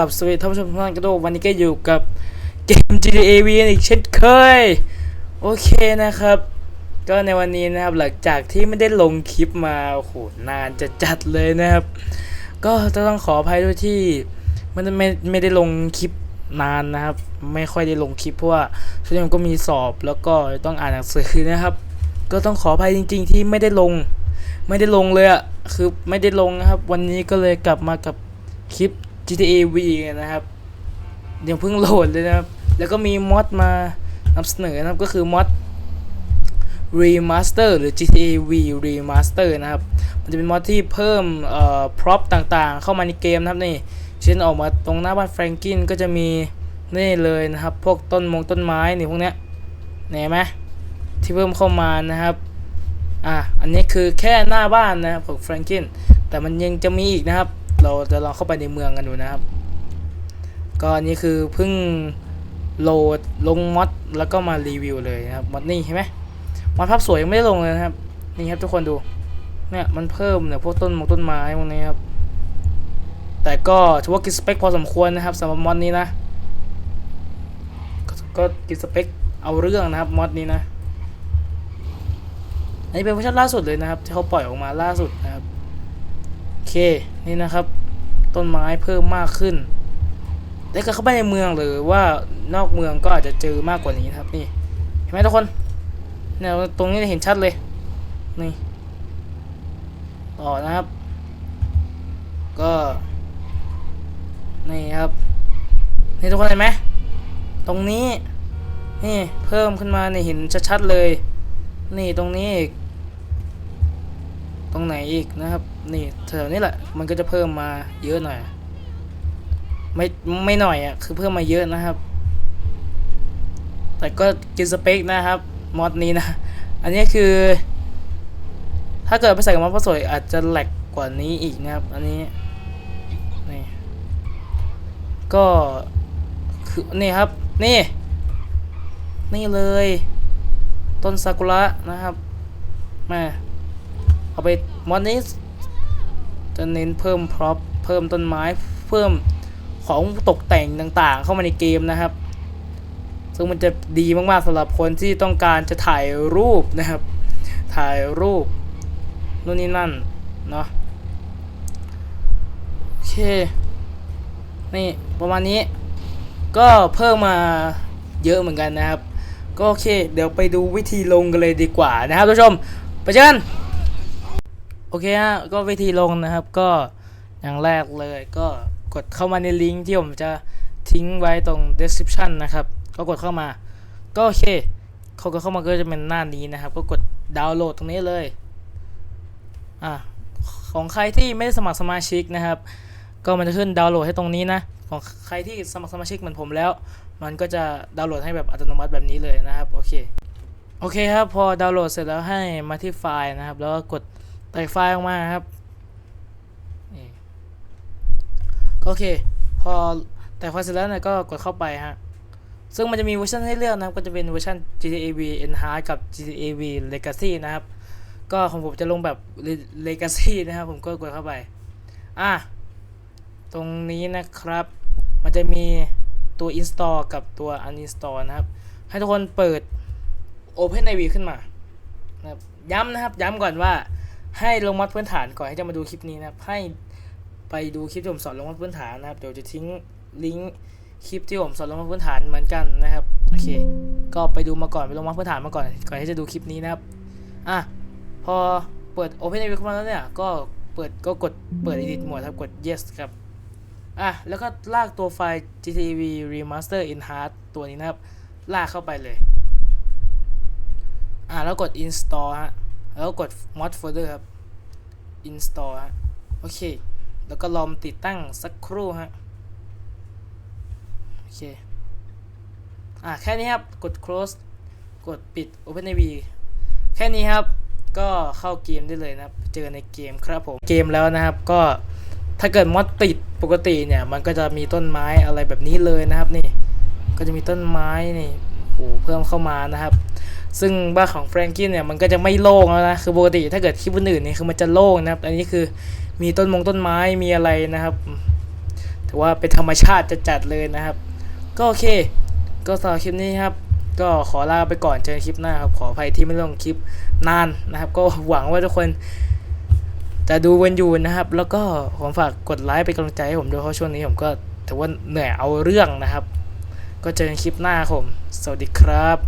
รับสวัสดีท่านผู้ชมทุกท่านกันด้วยวันนี้ก็อยู่กับเกม GTA V อีกเช่นเคย โอเคนะครับ ก็ในวันนี้นะครับหลังจากที่ไม่ได้ลงคลิปมาโอ้โหนานจะจัดเลยนะครับ ก็จะต้องขออภัยด้วยที่มันไม่ไม่ได้ลงคลิปนานนะครับ ไม่ค่อยได้ลงคลิปเพราะว่าช่วงนี้ก็มีสอบแล้วก็ต้องอ่านหนังสือนะครับ ก็ต้องขออภัยจริง ๆ ที่ไม่ได้ลง ไม่ได้ลงเลยอะคือไม่ได้ลงนะครับ วันนี้ก็เลยกลับมากับคลิป GTA V นะครับยังเพิ่งโหลดเลยนะครับ แล้วก็มีมอดมานำเสนอนะครับก็คือมอด Remaster หรือ GTA V Remaster นะครับ มันจะเป็นมอดที่เพิ่มเอ่อพร็อพต่างๆ เข้ามาในเกมนะครับนี่ เช่นออกมาตรงหน้าบ้านแฟรงกินก็จะมีนี่เลยนะครับ พวกต้นมงต้นไม้นี่พวกเนี้ยเห็นไหมที่เพิ่มเข้ามานะครับ อะ อันนี้คือแค่หน้าบ้านนะครับของแฟรงกิน แต่มันยังจะมีอีกนะครับ เราจะลองเข้าไปในเมืองกันดูนะครับ ก็อันนี้คือเพิ่งโหลดลงมอดแล้วก็มารีวิวเลยนะครับมอดนี่เห็นไหมมอดภาพสวยยังไม่ได้ลงเลยนะครับ นี่ครับทุกคนดู เนี่ยมันเพิ่มเนี่ยพวกต้นมงต้นไม้พวกนี้ครับ แต่ก็ถือว่ากินสเปคพอสมควรนะครับสำหรับมอดนี้นะ ก็ก็กินสเปคเอาเรื่องนะครับมอดนี้นะอันนี้เป็นเวอร์ชันล่าสุดเลยนะครับ ที่เขาปล่อยออกมาล่าสุดนะครับ เคนี่นะครับ ต้นไม้เพิ่มมากขึ้นแต่ก็เข้าไปในเมืองหรือว่านอกเมืองก็อาจจะเจอมากกว่านี้นะครับ นี่เห็นไหมทุกคนเนี่ยตรงนี้เห็นชัดเลยนี่ต่อนะครับ ก็นี่ครับนี่ทุกคนเห็นไหมตรงนี้นี่เพิ่มขึ้นมาเนี่เห็นชัดๆเลย นี่ตรงนี้ ตรงไหนอีกนะครับ นี่แถวนี้แหละ มันก็จะเพิ่มมาเยอะหน่อย ไม่ไม่หน่อยอะ คือเพิ่มมาเยอะนะครับ แต่ก็กินสเปคนะครับ มอดนี้นะ อันนี้คือ ถ้าเกิดไปใส่กับมอดพระสวยอาจจะแหลกกว่านี้อีกนะครับ อันนี้ นี่ ก็คือนี่ครับ นี่ นี่เลย ต้นซากุระนะครับแม่ เอาไปมอนี้จะเน้นเพิ่มพร็อพเพิ่มต้นไม้เพิ่มของตกแต่งต่างๆ เข้ามาในเกมนะครับ ซึ่งมันจะดีมากๆสำหรับคนที่ต้องการจะถ่ายรูปนะครับ ถ่ายรูปนู่นนี่นั่นเนาะโอเค นี่ประมาณนี้ ก็เพิ่มมาเยอะเหมือนกันนะครับ ก็โอเค เดี๋ยวไปดูวิธีลงกันเลยดีกว่านะครับทุกผู้ชม ไปเจอกัน โอเคฮะก็วิธีลงนะครับก็อย่างแรกเลยก็กดเข้ามาในลิงก์ที่ผมจะทิ้งไว้ตรง description นะครับ ก็กดเข้ามา ก็โอเค เขาก็เข้ามาก็จะเป็นหน้านี้นะครับ ก็กดดาวน์โหลดตรงนี้เลย อะ ของใครที่ไม่ได้สมัครสมาชิกนะครับ ก็มันจะขึ้นดาวน์โหลดให้ตรงนี้นะ ของใครที่สมัครสมาชิกเหมือนผมแล้ว มันก็จะดาวน์โหลดให้แบบอัตโนมัติแบบนี้เลยนะครับ โอเค โอเคครับ พอดาวน์โหลดเสร็จแล้วให้มาที่ไฟล์นะครับ แล้วก็กด แตกไฟล์ออกมาครับก็โอเค พอแตกไฟล์เสร็จแล้วเนี่ยก็กดเข้าไปฮะ ซึ่งมันจะมีเวอร์ชันให้เลือกนะครับ ก็จะเป็นเวอร์ชัน GTA V Enhanced กับ GTA V Legacy นะครับ ก็ของผมจะลงแบบ Legacy นะครับ ผมก็กดเข้าไป อะ ตรงนี้นะครับ มันจะมีตัว install กับตัว uninstall นะครับ ให้ทุกคนเปิด OpenIV ขึ้นมานะครับย้ำนะครับ ย้ำก่อนว่า ให้ลงมัดพื้นฐานก่อนให้จะมาดูคลิปนี้นะครับ ให้ไปดูคลิปที่ผมสอนลงมัดพื้นฐานนะครับ เดี๋ยวจะทิ้งลิงก์คลิปที่ผมสอนลงมัดพื้นฐานเหมือนกันนะครับ โอเค ก็ไปดูมาก่อนไปลงมัดพื้นฐานมาก่อน ก่อนที่จะดูคลิปนี้นะครับ อะ พอเปิด OpenIV ขึ้นมาแล้วเนี่ย ก็เปิดก็กดเปิด edit mode ครับ กด yes ครับ อะ แล้วก็ลากตัวไฟล์ GTV Remaster Enhanced ตัวนี้นะครับ ลากเข้าไปเลย อะ แล้วกด install ฮะ แล้วกด mod folder ครับ install ฮะโอเค แล้วก็ลองติดตั้งสักครู่ฮะโอเคอะแค่นี้ครับ กด close กดปิด OpenIV แค่นี้ครับ ก็เข้าเกมได้เลยนะครับ เจอในเกมครับผม เกมแล้วนะครับ ก็ถ้าเกิดมอดติดปกติเนี่ย มันก็จะมีต้นไม้อะไรแบบนี้เลยนะครับนี่ ก็จะมีต้นไม้นี่โหเพิ่มเข้ามานะครับ ซึ่งบ้านของแฟรงกินเนี่ยมันก็จะไม่โล่งแล้วนะคือปกติถ้าเกิดคลิปอื่นเนี่ยคือมันจะโล่งนะครับ อันนี้คือมีต้นมงต้นไม้มีอะไรนะครับแถือว่าเป็นธรรมชาติจัดๆเลยนะครับ ก็โอเค ก็สำหรับคลิปนี้ครับ ก็ขอลาไปก่อนเจอกันคลิปหน้าครับขออภัยที่ไม่ลงคลิปนานนะครับ ก็หวังว่าทุกคนจะดูวันอยู่นะครับ แล้วก็ผมฝากกดไลค์เป็นกำลังใจให้ผมด้วยเพราะช่วงนี้ผมก็ถือว่าเหนื่อยเอาเรื่องนะครับ ก็เจอกันคลิปหน้าครับผม สวัสดีครับ